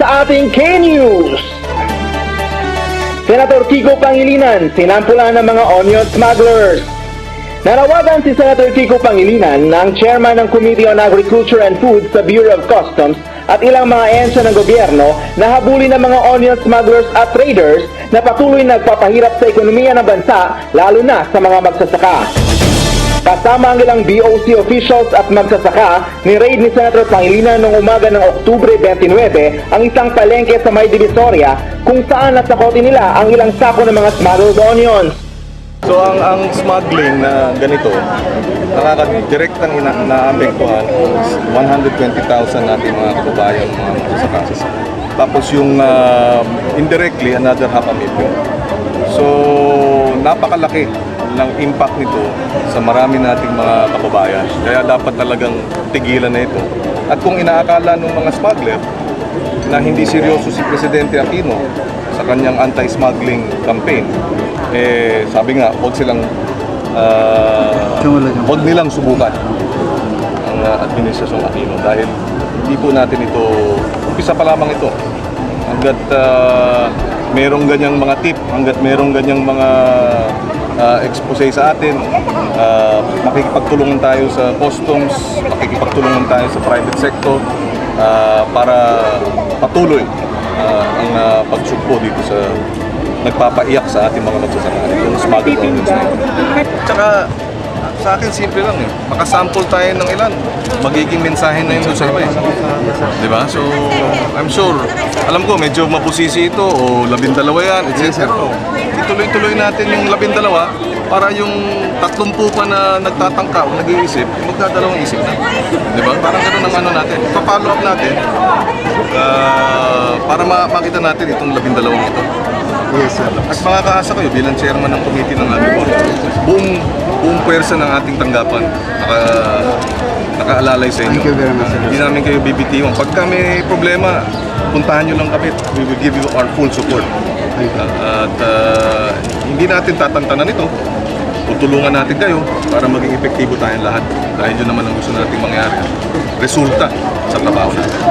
sa ating K-News! Senator Kiko Pangilinan, sinampulan ng mga onion smugglers. Nanawagan si Senator Kiko Pangilinan na ang chairman ng Committee on Agriculture and Food sa Bureau of Customs at ilang mga ehensya ng gobyerno na habulin ng mga onion smugglers at traders na patuloy nagpapahirap sa ekonomiya ng bansa lalo na sa mga magsasaka. Kasama ang ilang BOC officials at magsasaka, ni-raid ni Senator Pangilinan noong umaga ng Oktubre 29 ang isang palengke sa May Divisoria kung saan nasakotin nila ang ilang sako ng mga smuggled onions. So ang ang smuggling na ganito, nakaka-direktang ina naapektuhan is 120,000 natin mga kababayan, mga magsasaka. Tapos yung ah, indirectly, another half a million. So napakalaki ng impact nito sa marami nating mga kababayan. Kaya dapat talagang tigilan na ito. At kung inaakala ng mga smuggler na hindi seryoso si Presidente Aquino sa kanyang anti-smuggling campaign, eh sabi nga, huwag silang huwag nilang subukan ang uh, administrasyong Aquino dahil hindi po natin ito, umpisa pa lamang ito. Hanggat ah, merong ganyang mga tip, hanggat merong ganyang mga expose sa atin, ah, makikipagtulungan tayo sa customs, makikipagtulungan tayo sa private sector ah, para patuloy ah, ang uh, pagsugpo dito sa nagpapaiyak sa ating mga magsasaka. Yung smuggled na ito. Tsaka, sa akin, simple lang eh. Makasample tayo ng ilan. Magiging mensahe na yun sa iba eh. Di ba? So, I'm sure, alam ko, medyo mapusisi ito o labindalawa yan, etc. Ituloy-tuloy natin yung labindalawa para yung tatlumpu pa na nagtatangka o nag-iisip, magdadalawang isip na. Di ba? Parang ganun ang ano natin. Pa-follow up natin ah, para ma- makita natin itong labindalawang ito. Yes, sir. At makakaasa kayo bilang chairman ng committee ng aming board. Buong, buong pwersa ng ating tanggapan naka, nakaalalay sa inyo. Thank you very much, sir. Hindi namin kayo bibitiwan. Pagka may problema, puntahan nyo lang kami. We will give you our full support. At ah, hindi natin tatantanan ito. Tutulungan natin kayo para maging epektibo tayong lahat. Dahil yun naman ang gusto nating mangyari. Resulta sa trabaho natin.